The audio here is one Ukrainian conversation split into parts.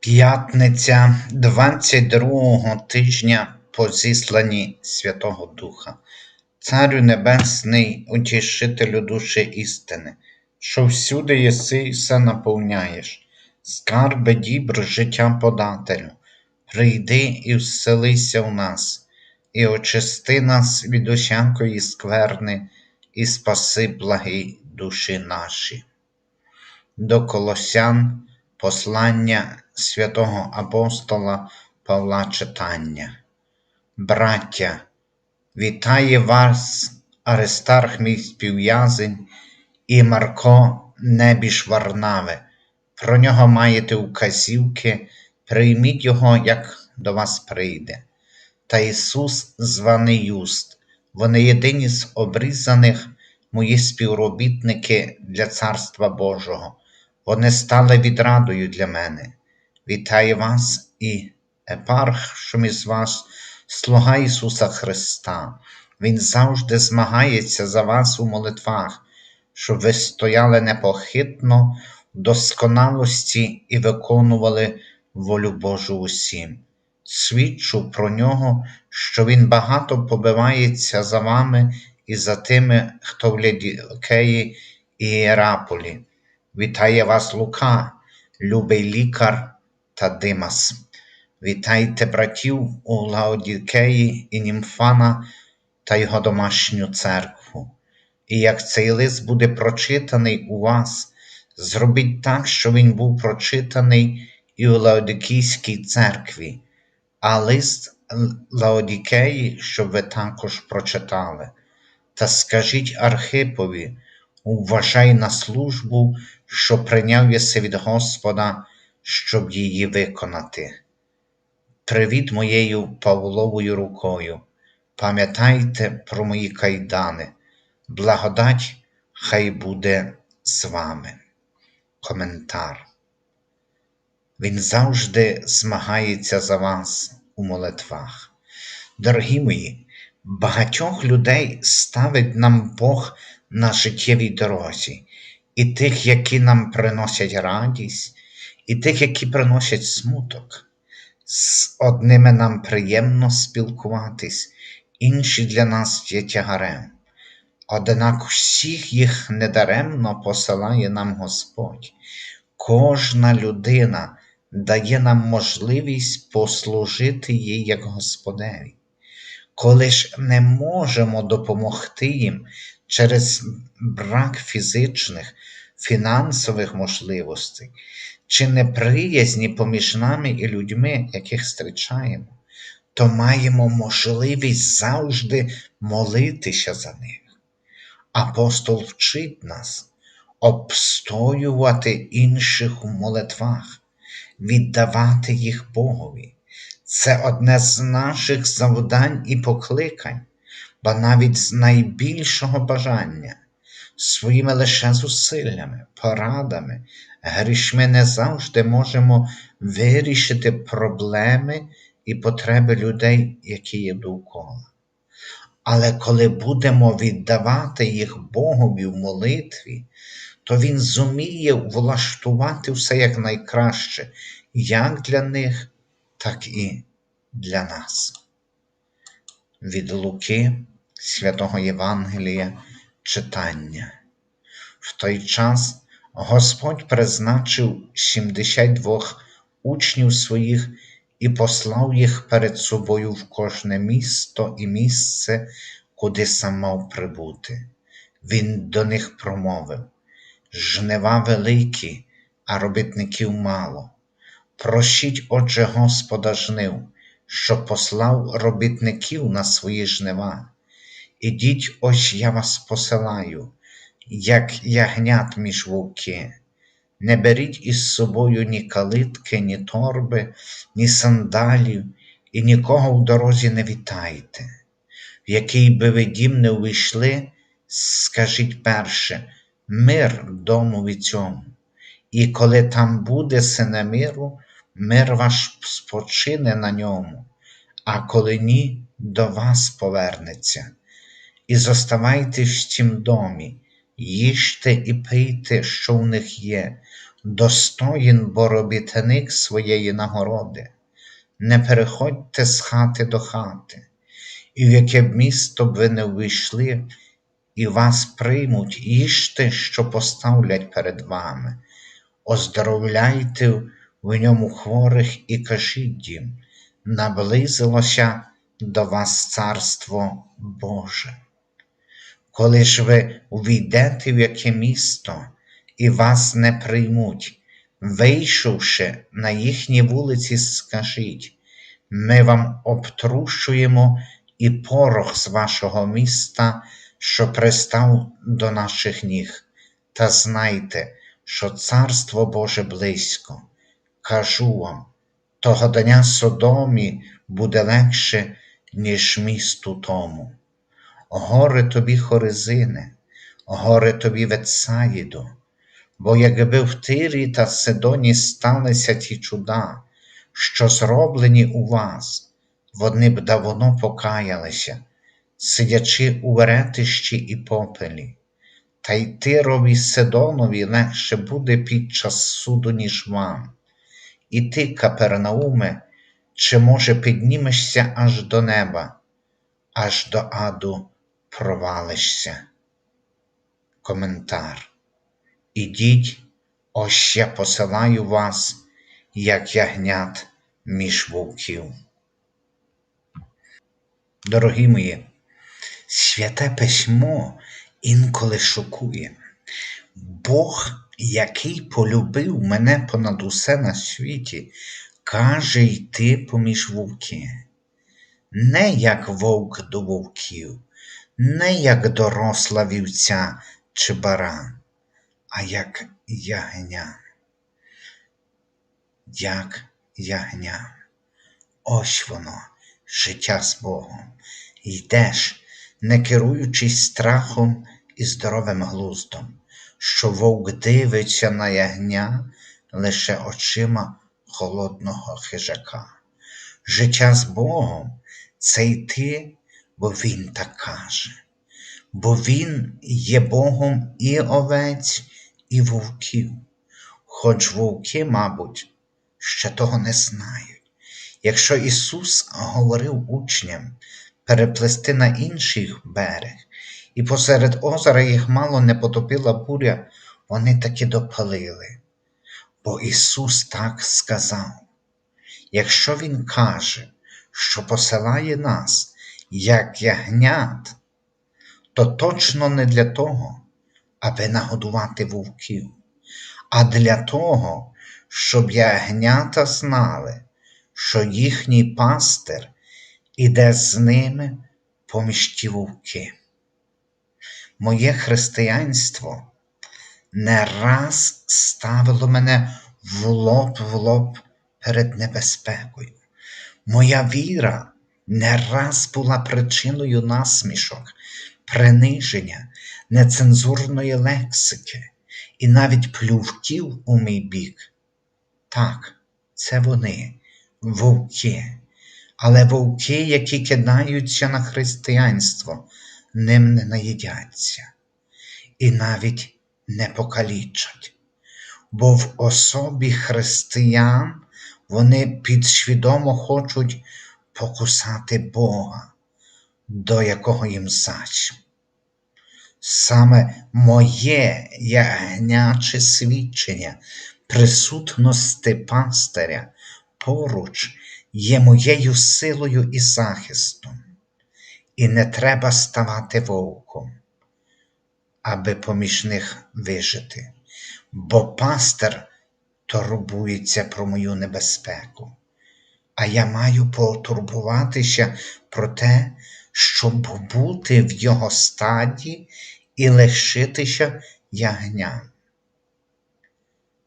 П'ятниця 22-го тижня по зісланні Святого Духа. Царю Небесний, утішителю душі істини, що всюди єси і все наповняєш, скарби дібр життя подателю, прийди і вселися в нас, і очисти нас від усякої скверни, і спаси благі душі наші. До Колосян Послання святого апостола Павла читання. Браття, вітає вас, Аристарх мій співв'язень і Марко Небіж Варнаве. Про нього маєте указівки, прийміть його, як до вас прийде. Та Ісус, званий Юст, вони єдині з обрізаних, мої співробітники для Царства Божого. Вони стали відрадою для мене. Вітає вас і епарх, що із вас, слуга Ісуса Христа. Він завжди змагається за вас у молитвах, щоб ви стояли непохитно в досконалості і виконували волю Божу усім. Свідчу про нього, що він багато побивається за вами і за тими, хто в Лідікеї і Іераполі. Вітає вас Лука, любий лікар та Димас. Вітайте братів у Лаодікеї і Німфана та його домашню церкву. І як цей лист буде прочитаний у вас, зробіть так, щоб він був прочитаний і у Лаодикійській церкві, а лист Лаодікеї, щоб ви також прочитали. Та скажіть Архипові, Вважай на службу, що прийняв єси від Господа, щоб її виконати. Привіт моєю Павловою рукою, пам'ятайте про мої кайдани, благодать хай буде з вами. Коментар. Він завжди змагається за вас у молитвах. Дорогі мої, багатьох людей ставить нам Бог на життєвій дорозі, і тих, які нам приносять радість, і тих, які приносять смуток. З одними нам приємно спілкуватись, інші для нас є тягарем. Однак всіх їх недаремно посилає нам Господь. Кожна людина дає нам можливість послужити їй як Господеві. Коли ж не можемо допомогти їм через брак фізичних, фінансових можливостей чи неприязні поміж нами і людьми, яких зустрічаємо, то маємо можливість завжди молитися за них. Апостол вчить нас обстоювати інших у молитвах, віддавати їх Богові. Це одне з наших завдань і покликань ба навіть з найбільшого бажання, своїми лише зусиллями, порадами, грішми не завжди можемо вирішити проблеми і потреби людей, які є довкола. Але коли будемо віддавати їх Богові в молитві, то Він зуміє влаштувати все якнайкраще, як для них, так і для нас. Від Луки святого Євангелія читання. В той час Господь призначив 72 учнів своїх і послав їх перед собою в кожне місто і місце, куди сам мав прибути. Він до них промовив: Жнива великі, а робітників мало. Прощіть, отже, Господа жнив, що послав робітників на свої жнива. Ідіть, ось я вас посилаю, як ягнят між вовки. Не беріть із собою ні калитки, ні торби, ні сандалів, і нікого в дорозі не вітайте. В який би ви дім не увійшли, скажіть перше, мир домові цьому. І коли там буде сине миру, мир ваш спочине на ньому, а коли ні, до вас повернеться і зоставайте в тім домі, їжте і пийте, що в них є, достоїн боробітник своєї нагороди. Не переходьте з хати до хати, і в яке б місто б ви не ввійшли, і вас приймуть, їжте, що поставлять перед вами, оздоровляйте в ньому хворих і кажіть їм, наблизилося до вас царство Боже. Коли ж ви увійдете в яке місто і вас не приймуть, вийшовши на їхні вулиці, скажіть, ми вам обтрушуємо і порох з вашого міста, що пристав до наших ніг, та знайте, що Царство Боже близько. Кажу вам, того дня Содомі буде легше, ніж місту тому. Горе тобі, Хоризине, горе тобі Ветсаїду, бо якби в Тирі та Сидоні сталися ті чуда, що зроблені у вас, вони б давно покаялися, сидячи у веретищі і попелі. Та й Тирові Сидонові легше буде під час суду, ніж вам. І ти, Капернауме, чи може піднімешся аж до неба, аж до аду провалишся. Коментар. Ідіть, ось я посилаю вас, як ягнят між вовків. Дорогі мої, святе письмо інколи шокує. Бог, який полюбив мене понад усе на світі, каже йти поміж вовки. Не як вовк до вовків, не як доросла вівця чи баран, а як ягня. Як ягня. Ось воно, життя з Богом. Йдеш, не керуючись страхом і здоровим глуздом, що вовк дивиться на ягня лише очима холодного хижака. Життя з Богом це йти, бо Він так каже, бо Він є Богом і овець, і вовків, хоч вовки, мабуть, ще того не знають. Якщо Ісус говорив учням переплести на інший берег, і посеред озера їх мало не потопила буря, вони таки допалили. Бо Ісус так сказав. Якщо Він каже, що посилає нас, як ягнят, то точно не для того, аби нагодувати вовків, а для того, щоб ягнята знали, що їхній пастир іде з ними поміж ті вовки. Моє християнство не раз ставило мене в лоб в лоб перед небезпекою. Моя віра не раз була причиною насмішок, приниження, нецензурної лексики і навіть плювків у мій бік. Так, це вони, вовки, але вовки, які кидаються на християнство, ним не наїдяться і навіть не покалічать, бо в особі християн вони підсвідомо хочуть покусати Бога, до якого їм зач. Саме моє ягняче свідчення присутності пастиря поруч є моєю силою і захистом, і не треба ставати вовком, аби поміж них вижити, бо пастир турбується про мою небезпеку, а я маю потурбуватися про те, щоб бути в його стаді і лишитися ягням.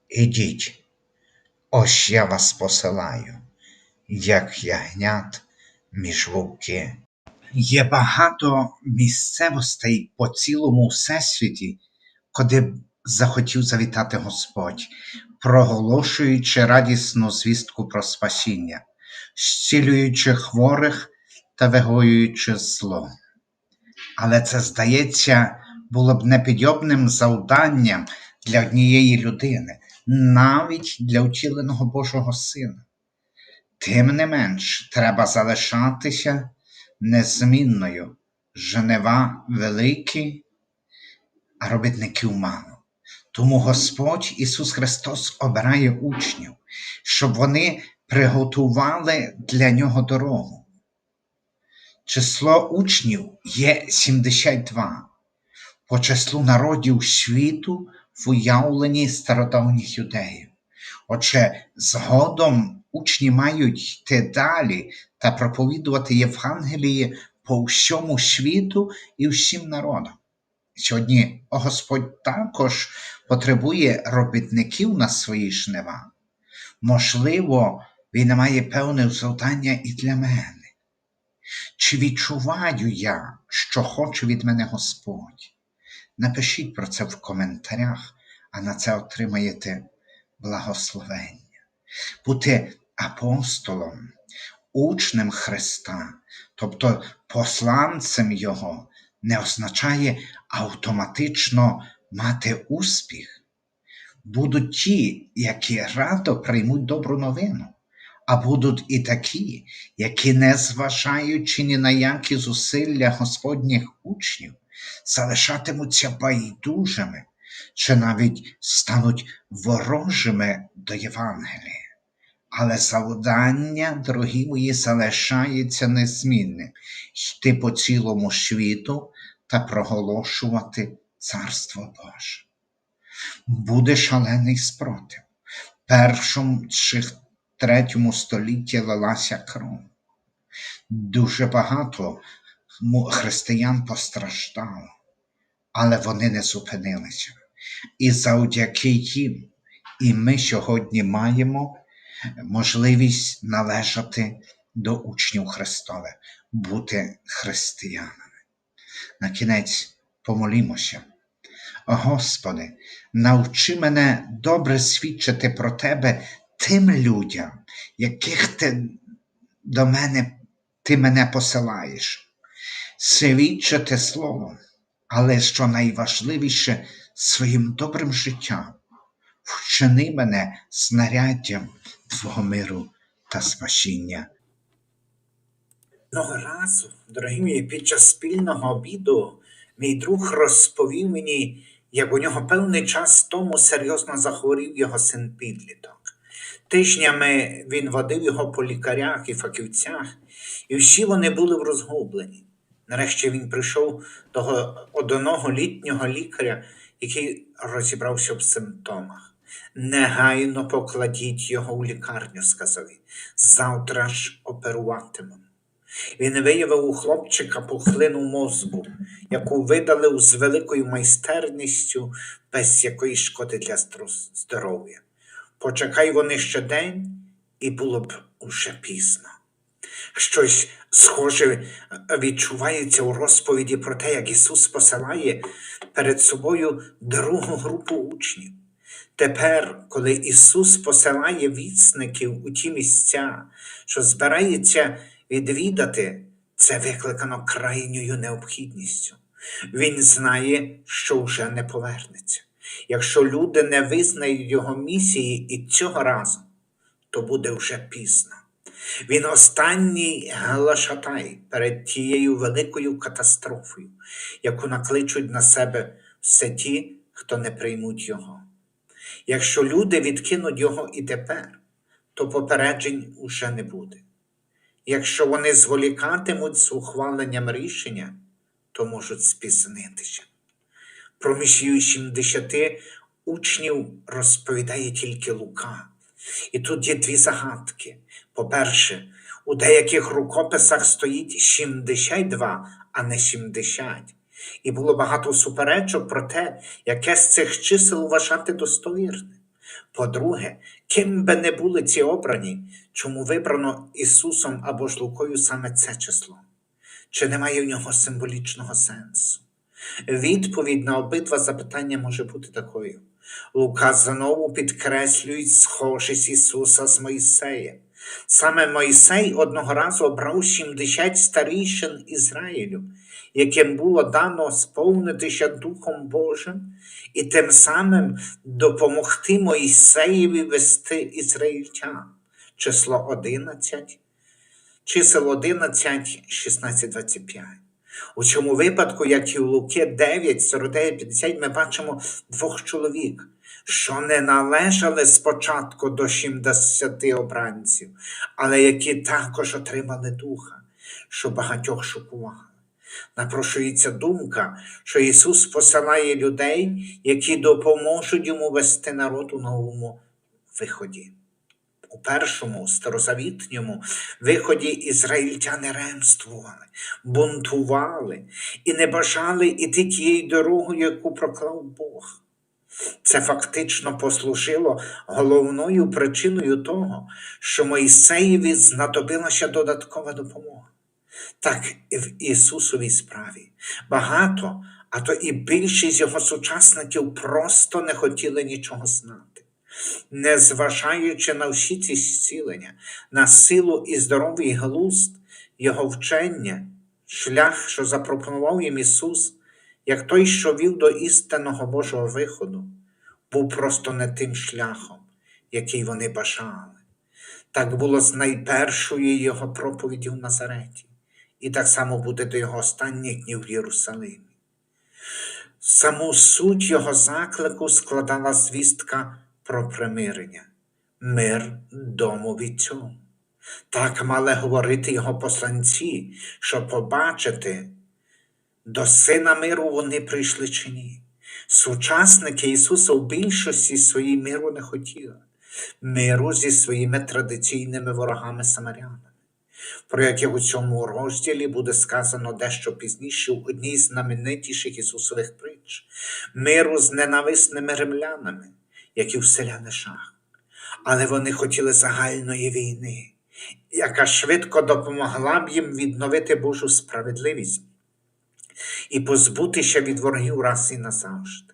Ідіть, ось я вас посилаю, як ягнят між вовки. Є багато місцевостей по цілому всесвіті, куди б захотів завітати Господь, проголошуючи радісну звістку про спасіння, зцілюючи хворих та вигоюючи зло. Але це, здається, було б непідйомним завданням для однієї людини, навіть для втіленого Божого Сина. Тим не менш, треба залишатися незмінною. Женева великі, а робітників мало. Тому Господь Ісус Христос обирає учнів, щоб вони приготували для Нього дорогу. Число учнів є 72 по числу народів світу в уявленні стародавніх юдеїв. Отже, згодом учні мають йти далі та проповідувати Євангеліє по всьому світу і всім народам. Сьогодні Господь також потребує робітників на свої жнива. Можливо, Він має певне завдання і для мене. Чи відчуваю я, що хоче від мене Господь? Напишіть про це в коментарях, а на це отримаєте благословення. Бути апостолом, учнем Христа, тобто посланцем Його, не означає автоматично мати успіх. Будуть ті, які радо приймуть добру новину, а будуть і такі, які, не зважаючи ні на які зусилля Господніх учнів, залишатимуться байдужими чи навіть стануть ворожими до Євангелія. Але завдання, дорогі мої, залишається незмінним йти по цілому світу та проголошувати Царство Боже. Буде шалений спротив. Чи третьому столітті лилася кров. Дуже багато християн постраждало, але вони не зупинилися. І завдяки їм, і ми сьогодні маємо можливість належати до учнів Христових, бути християнами. На кінець помолімося. Господи, навчи мене добре свідчити про Тебе тим людям, яких Ти до мене Ти мене посилаєш, свідчити Словом, але що найважливіше своїм добрим життям, вчини мене знаряддям Твого миру та спасіння. Одного разу, дорогі мої, під час спільного обіду мій друг розповів мені, як у нього певний час тому серйозно захворів його син підліток. Тижнями він водив його по лікарях і фахівцях, і всі вони були в розгубленні. Нарешті він прийшов до одного літнього лікаря, який розібрався в симптомах. Негайно покладіть його у лікарню, сказав він. Завтра ж оперуватимемо. Він виявив у хлопчика пухлину мозку, яку видалив з великою майстерністю, без якої шкоди для здоров'я. Почекай вони ще день, і було б уже пізно. Щось схоже відчувається у розповіді про те, як Ісус посилає перед собою другу групу учнів. Тепер, коли Ісус посилає вісників у ті місця, що збирається відвідати, це викликано крайньою необхідністю. Він знає, що вже не повернеться. Якщо люди не визнають його місії і цього разу, то буде вже пізно. Він останній глашатай перед тією великою катастрофою, яку накличуть на себе все ті, хто не приймуть його. Якщо люди відкинуть його і тепер, то попереджень уже не буде. Якщо вони зволікатимуть з ухваленням рішення, то можуть спізнитися. Про місію 70 учнів розповідає тільки Лука. І тут є дві загадки. По-перше, у деяких рукописах стоїть 72, а не 70. І було багато суперечок про те, яке з цих чисел вважати достовірним. По-друге, ким би не були ці обрані, чому вибрано Ісусом або ж Лукою саме це число? Чи немає в нього символічного сенсу? Відповідь на обидва запитання може бути такою. Лука знову підкреслює схожість Ісуса з Мойсеєм. Саме Мойсей одного разу обрав 70 старішин Ізраїлю, яким було дано сповнитися Духом Божим і тим самим допомогти Моїсеєві вести ізраїльтян. Число 11, чисел 11, 16, 25. У цьому випадку, як і у Луки 9, 49, 50, ми бачимо двох чоловік, що не належали спочатку до 70 обранців, але які також отримали духа, що багатьох шокували. Напрошується думка, що Ісус посилає людей, які допоможуть йому вести народ у новому виході. У першому старозавітньому виході ізраїльтяни ремствували, бунтували і не бажали іти тією дорогою, яку проклав Бог. Це фактично послужило головною причиною того, що Моїсеєві знадобилася додаткова допомога. Так і в Ісусовій справі. Багато, а то і більшість його сучасників просто не хотіли нічого знати. Незважаючи на всі ці зцілення, на силу і здоровий глузд, його вчення, шлях, що запропонував їм Ісус, як той, що вів до істинного Божого виходу, був просто не тим шляхом, який вони бажали. Так було з найпершою його проповіді в Назареті, і так само буде до його останніх днів в Єрусалимі. Саму суть його заклику складала звістка про примирення, мир дому від цього. Так мали говорити його посланці, щоб побачити, до сина миру вони прийшли чи ні. Сучасники Ісуса в більшості своїй миру не хотіли, миру зі своїми традиційними ворогами самарянами, про яких у цьому розділі буде сказано дещо пізніше в одній з знаменитіших Ісусових притч, миру з ненависними римлянами, які в селянишах. Але вони хотіли загальної війни, яка швидко допомогла б їм відновити Божу справедливість і позбутися від ворогів раз і назавжди.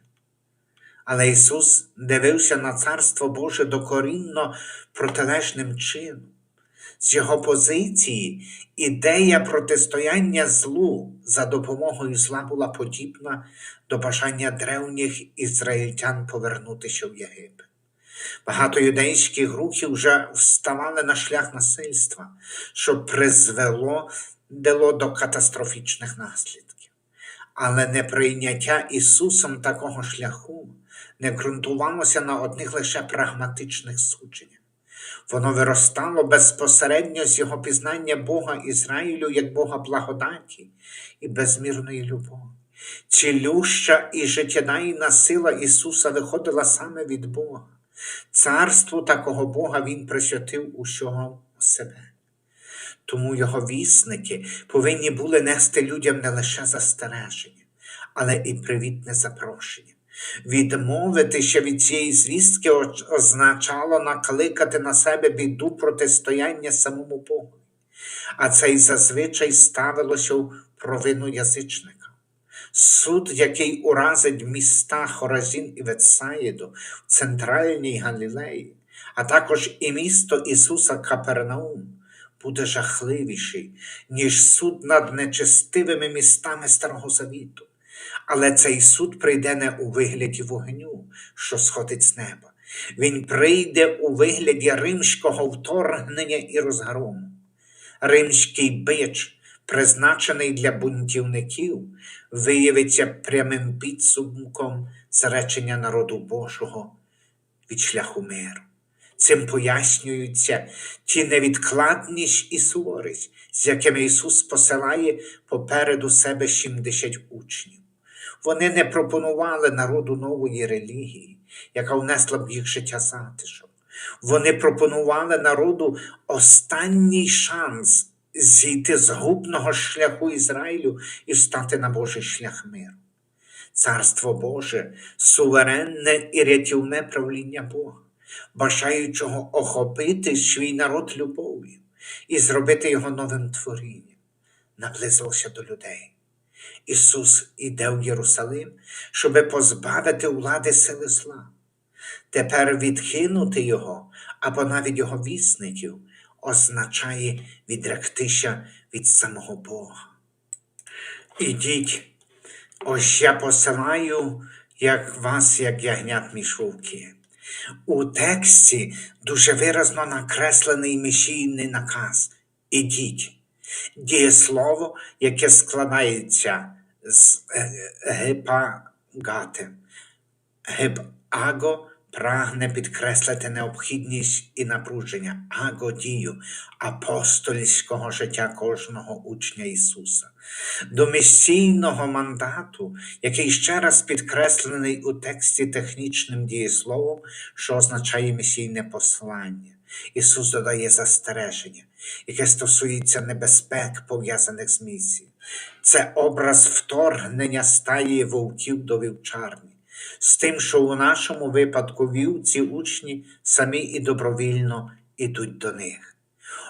Але Ісус дивився на Царство Боже докорінно протилежним чином. З його позиції ідея протистояння злу за допомогою зла була подібна до бажання древніх ізраїльтян повернутися в Єгипет. Багато юдейських рухів вже вставали на шлях насильства, що призвело до катастрофічних наслідків. Але неприйняття Ісусом такого шляху не ґрунтувалося на одних лише прагматичних судженнях. Воно виростало безпосередньо з його пізнання Бога Ізраїлю як Бога благодаті і безмірної любові. Цілюща і життєдайна сила Ісуса виходила саме від Бога. Царству такого Бога Він присвятив усього себе. Тому його вісники повинні були нести людям не лише застереження, але і привітне запрошення. Відмовитися від цієї звістки означало накликати на себе біду протистояння самому Богу. А це й зазвичай ставилося в провину язичника. Суд, який уразить міста Хоразін і Ветсаїду в центральній Галілеї, а також і місто Ісуса Капернаум, буде жахливіший, ніж суд над нечестивими містами Старого Завіту. Але цей суд прийде не у вигляді вогню, що сходить з неба. Він прийде у вигляді римського вторгнення і розгрому. Римський бич, призначений для бунтівників, виявиться прямим підсумком зречення народу Божого від шляху миру. Цим пояснюються ті невідкладність і суворість, з якими Ісус посилає попереду себе 70 учнів. Вони не пропонували народу нової релігії, яка внесла б їх життя затишок. Вони пропонували народу останній шанс зійти з губного шляху Ізраїлю і встати на Божий шлях миру. Царство Боже суверенне і рятівне правління Бога, бажаючого охопити свій народ любов'ю і зробити його новим творінням, наблизилося до людей. Ісус іде в Єрусалим, щоби позбавити влади сили зла. Тепер відкинути Його або навіть Його вісників означає відректися від самого Бога. Ідіть, ось я посилаю, як вас, як ягнят між вовки. У тексті дуже виразно накреслений місійний наказ Ідіть. Дієслово, яке складається з е, гепагати. Гепаго прагне підкреслити необхідність і напруження аго дію апостольського життя кожного учня Ісуса. До місійного мандату, який ще раз підкреслений у тексті технічним дієсловом, що означає місійне послання. Ісус додає застереження, яке стосується небезпек, пов'язаних з місією. Це образ вторгнення стаї вовків до вівчарні, з тим, що у нашому випадку вівці учні самі і добровільно ідуть до них.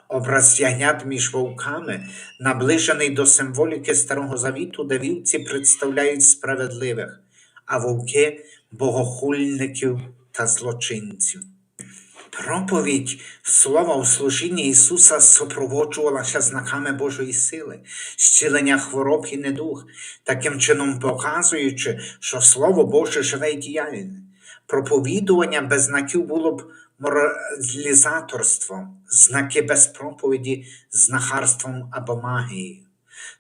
Образ ягнят між вовками наближений до символіки Старого Завіту, де вівці представляють справедливих, а вовки богохульників та злочинців. Проповідь слова у служінні Ісуса супроводжувалася знаками Божої сили, зцілення хвороб і недуг, таким чином показуючи, що Слово Боже живе і діяльне. Проповідування без знаків було б моралізаторством, знаки без проповіді знахарством або магією.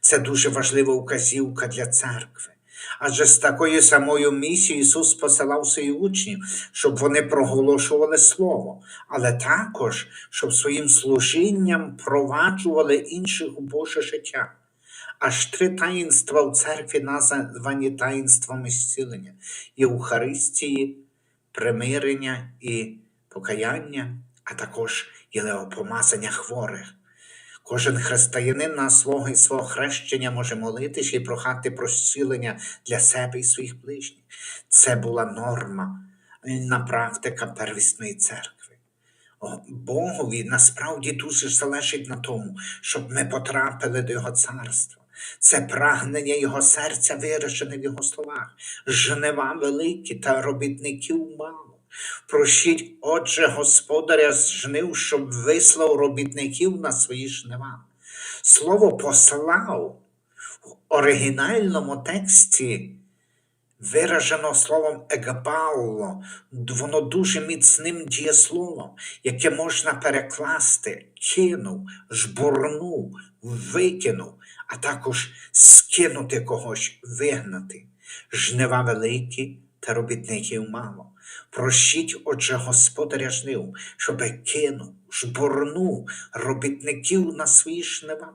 Це дуже важлива указівка для церкви. Адже з такою самою місією Ісус посилав своїх учнів, щоб вони проголошували Слово, але також, щоб своїм служінням проваджували інших у Боже життя. Аж три таїнства в церкві названі таїнствами зцілення Євхаристії, примирення і покаяння, а також єлеопомазання хворих. Кожен християнин на свого і свого хрещення може молитися і прохати про зцілення для себе і своїх ближніх. Це була норма, на практика первісної церкви. О, Богові насправді дуже залежить на тому, щоб ми потрапили до Його царства. Це прагнення Його серця виражене в Його словах. Жнива великі та робітників мало. Просіть, отже, господаря з жнив, щоб вислав робітників на свої жнива. Слово послав в оригінальному тексті виражено словом егапалло, воно дуже міцним дієсловом, яке можна перекласти, кинув, жбурнув, викинув, а також скинути когось, вигнати. Жнива великі та робітників мало. Прощіть, отже, господаря жнив, щоби кинув, жбурнув робітників на свої жнива.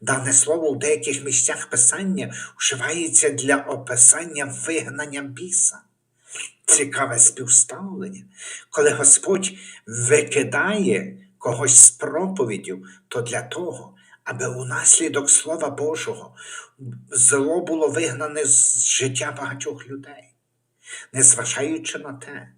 Дане слово в деяких місцях писання вживається для описання вигнання біса. Цікаве співставлення. Коли Господь викидає когось з проповіддю, то для того, аби унаслідок Слова Божого зло було вигнане з життя багатьох людей, незважаючи на те,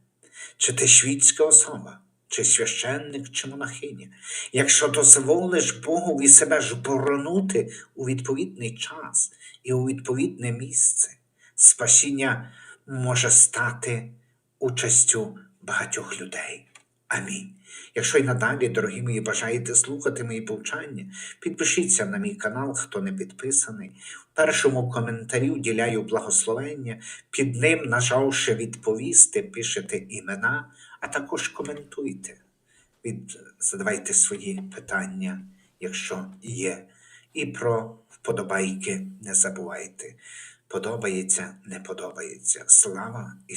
чи ти світська особа, чи священник, чи монахиня, якщо дозволиш Богові себе жборонути у відповідний час і у відповідне місце, спасіння може стати участю багатьох людей. Амінь. Якщо й надалі, дорогі мої, бажаєте слухати мої повчання, підпишіться на мій канал, хто не підписаний. В першому коментарі уділяю благословення, під ним, нажавши відповісти, пишете імена, а також коментуйте. Від... Задавайте свої питання, якщо є. І про вподобайки не забувайте. Подобається, не подобається. Слава і